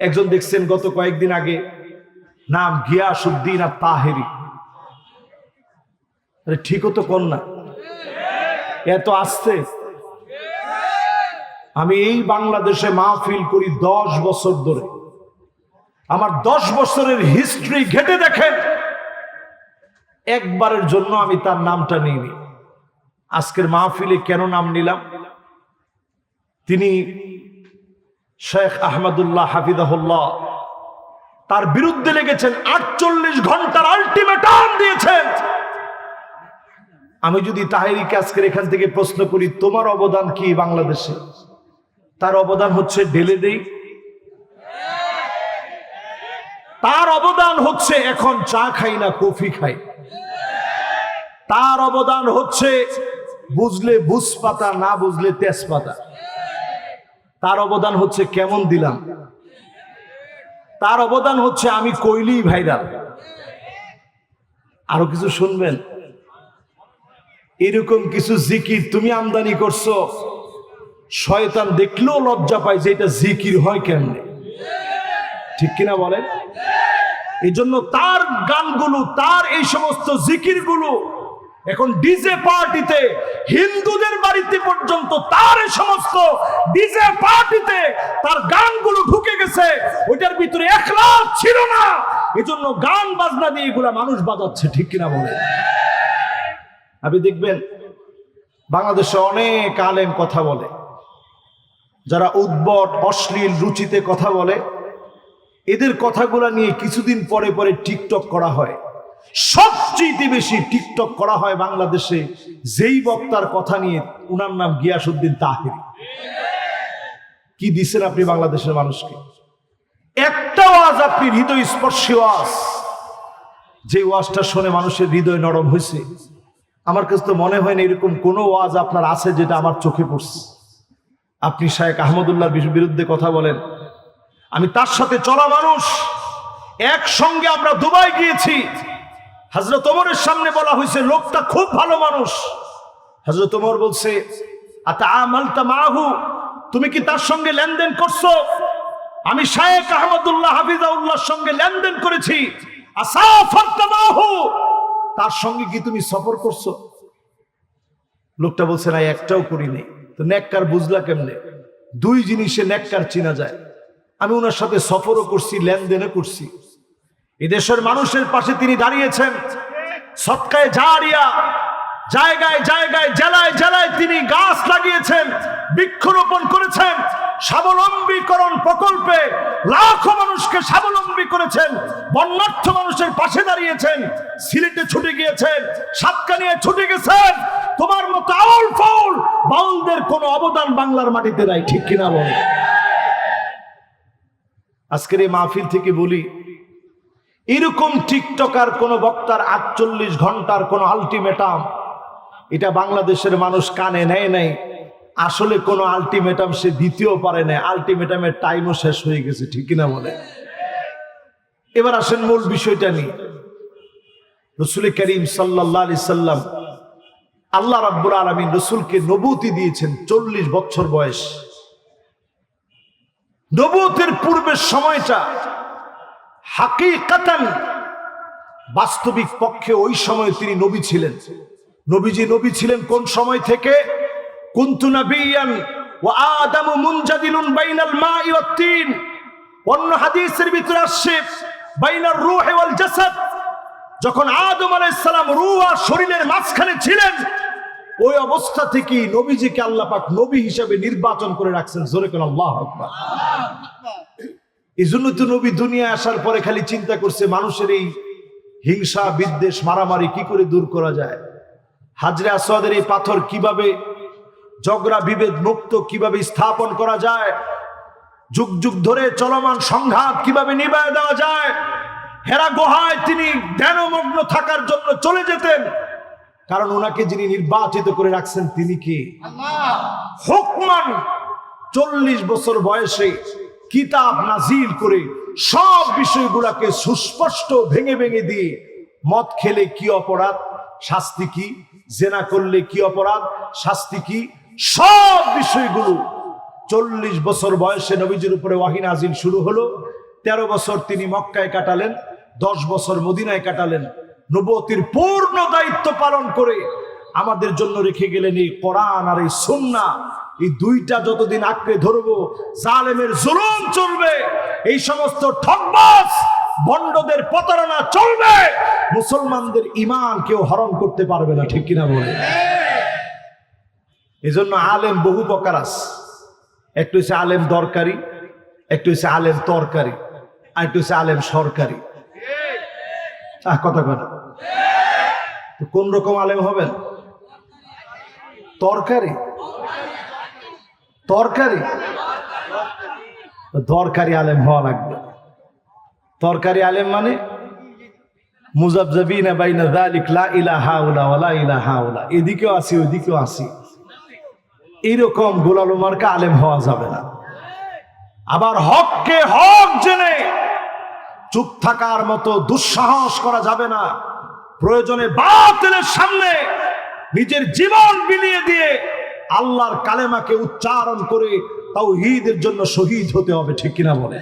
একজন দেখছেন গত কয়েকদিন আগে, নাম গিয়াসুদ্দিন আর তাহেরি। আরে ঠিকও তো না এত আসতে আমি এই বাংলাদেশে মাহফিল করি দশ বছর ধরে। আমার দশ বছরের হিস্ট্রি ঘেটে দেখেন। একবারের জন্য আমি তার নামটা নিইনি। আজকের মাহফিলে কেন নাম নিলাম? তিনি শেখ আহমদুল্লাহ হাফিদাহুল্লাহ তার বিরুদ্ধে লেগেছেন আটচল্লিশ ঘণ্টার আলটিমেটাম দিয়েছেন। আমি যদি তাহেরিকে আজকের এখান থেকে প্রশ্ন করি, তোমার অবদান কি বাংলাদেশে? তার অবদান হচ্ছে ঢেলে দেই। তার অবদান হচ্ছে এখন চা খাই না কফি খাই। তার অবদান হচ্ছে বুঝলে বুঝ পাতা না বুঝলে তেজপাতা। তার অবদান হচ্ছে কেমন দিলাম? তার অবদান হচ্ছে আমি কইলি ভাইরাল। আরও কিছু শুনবেন? এরকম কিছু জিকির তুমি আমদানি করছ, শয়তান দেখলেও লজ্জা পায় যে এটা জিকির হয় কেমনে। ঠিক কিনা বলেন? এই জন্য তার গানগুলো, তার এই সমস্ত জিকিরগুলো এখন ডিজে পার্টিতে হিন্দুদের বাড়িতে পর্যন্ত তার সমস্ত ডিজে পার্টিতে তার গানগুলো ঢুকে গেছে, ওইটার ভিতরে এক একলাখ ছিল না। এজন্য গান বাজনা দিয়ে এগুলা মানুষ বাজাচ্ছে, ঠিক কিনা বলে আপনি দেখবেন, বাংলাদেশে অনেক আলেম কথা বলে। যারা উদ্ভট, অশ্লীল রুচিতে কথা বলে, এদের কথাগুলা নিয়ে কিছুদিন পরে পরে টিকটক করা হয়। সবচেয়ে বেশি টিকটক করা হয় বাংলাদেশে, যেই বক্তার কথা নিয়ে উনার নাম গিয়াসুদ্দিন তাহিরি। কি দিচ্ছেন আপনি বাংলাদেশের মানুষকে? একটা ওয়াজ আপনি হৃদয় স্পর্শী ওয়াজ। যে ওয়াজটা শুনে মানুষের হৃদয় নরম হয়েছে আমার কাছে তো মনে হয় না এরকম কোনো ওয়াজ আপনার আছে যেটা আমার চোখে পড়ছে। আপনি শায়েক আহমদুল্লাহর বিরুদ্ধে কথা বলেন। আমি তার সাথে চলা মানুষ। একসঙ্গে আমরা দুবাই গিয়েছি। হজরত ওমরের সামনে বলা হয়েছে, লোকটা খুব ভালো মানুষ। হজরত ওমর বলছে তুমি কি তার সঙ্গে লেনদেন করছ? আমি শায়েক আহমদুল্লাহ হাফিজাউল্লাহর সঙ্গে লেনদেন করেছি। তার সঙ্গে কি তুমি সফর করছ? লোকটা বলছে, না, একটাও করিনি তো নেককার বুঝলা কেমনে? দুই জিনিসে নেককার চিনা যায়। আমি ওনার সাথে সফরও করছি, লেনদেনও করছি। এদেশের মানুষের পাশে তিনি দাঁড়িয়েছেন। সৎকায় জারিয়া, জায়গায় জায়গায়, জেলায় জেলায় তিনি গাছ লাগিয়েছেন, বৃক্ষরোপণ করেছেন, স্বাবলম্বীকরণ প্রকল্পে লাখো মানুষকে স্বাবলম্বী করেছেন, বন্যার্থ মানুষের পাশে দাঁড়িয়েছেন, সিলেটে ছুটে গিয়েছেন, সাতকানিয়ে ছুটে গেছেন, তোমার মতো আউল ফাউল বাউলদের কোনো অবদান বাংলার মাটিতে নাই, ঠিক কিনা বলে? আজকের এই মাহফিল থেকে বলি এরকম টিকটকার কোন বক্তার আটচল্লিশ ঘণ্টার কোন আলটিমেটাম, এটা বাংলাদেশের মানুষ কানে নেয় নাই। আসলে কোন আলটিমেটাম সে দিতেও পারে না আলটিমেটামের টাইমও শেষ হয়ে গেছে, ঠিক কিনা বলে? এবার আসেন মূল বিষয়টা নিয়ে। রসুল করিম সাল্লাহ সাল্লাম আল্লাহ রাব্বুর আলমিন রসুলকে নবুতি দিয়েছেন চল্লিশ বছর বয়স। নবুতের পূর্বের সময়টা হাকিকাতান বাস্তবিক পক্ষে ওই সময় তিনি নবী ছিলেন। নবীজি নবী ছিলেন কোন সময় থেকে? বাইনাল তিন। অন্য হাদিসের ওয়াল যখন আদম শরীরের মাঝখানে ছিলেন, ওই অবস্থা থেকে নবীজিকে আল্লাহ নবী হিসেবে নির্বাচন করে রাখছেন। জোরে কোন আল্লাহ এই জন্য তো নবী দুনিয়া আসার পরে খালি চিন্তা করছে মানুষের এই হিংসা বিদ্বেষ মারামারি কি করে দূর করা যায়? হাজরে আসওয়াদের এই পাথর কীভাবে ঝগড়া বিভেদ মুক্ত কীভাবে স্থাপন করা যায়? যুগ যুগ ধরে চলমান সংঘাত কীভাবে নিবায় দেওয়া যায়? হেরা গুহায় তিনি ধ্যানমগ্ন থাকার জন্য চলে যেতেন। কারণ ওনাকে যিনি নির্বাচিত করে রাখছেন তিনি কি? হুকমান চল্লিশ বছর বয়সে কিতাব নাজিল করে সব বিষয়গুলাকে সুস্পষ্ট ভেঙে ভেঙে দিয়ে মদ খেলে কি অপরাধ? শাস্তি কি? জেনা করলে কি অপরাধ? শাস্তি কি? সব বিষয়গুলো চল্লিশ বছর বয়সে নবীজির উপরে ওয়াহিন আজিল শুরু হলো। তেরো বছর তিনি মক্কায় কাটালেন, দশ বছর মদিনায় কাটালেন। নবতির পূর্ণ দায়িত্ব পালন করে আমাদের জন্য রেখে গেলেন এই কোরআন আর এই সুন্না এই দুইটা যতদিন আঁকড়ে ধরবো, জালেমের জুলুম চলবে, এই সমস্ত ঠকবাস বন্ডদের প্রতারণা চলবে, মুসলমানদের ইমান কেউ হরণ করতে পারবে না, ঠিক কিনা বলে? এজন্য আলেম বহু প্রকার আছে। একটু হচ্ছে আলেম দরকারি, একটু হচ্ছে আলেম তরকারি, আর একটু হচ্ছে আলেম সরকারি। কথা কথা কোন রকম আলেম হবেন? তরকারি? তরকারি? দরকারি আলেম হওয়া লাগবে। তরকারি আলেম মানে মুজাবজাবিনা বাইনা যালিক লা ইলাহা উলা ওয়ালা ইলাহা উলা। এদিকেও আসি, ওইদিকেও আসি। এইরকম গোলাল উমারকে আলেম হওয়া যাবে না। আবার হককে হক জেনে চুপ থাকার মতো দুঃসাহস করা যাবে না। প্রয়োজনে বাতিলের সামনে নিজের জীবন বিলিয়ে দিয়ে আল্লাহর কালেমাকে উচ্চারণ করে তাও ঈদের জন্য শহীদ হতে হবে ঠিক কিনা বলে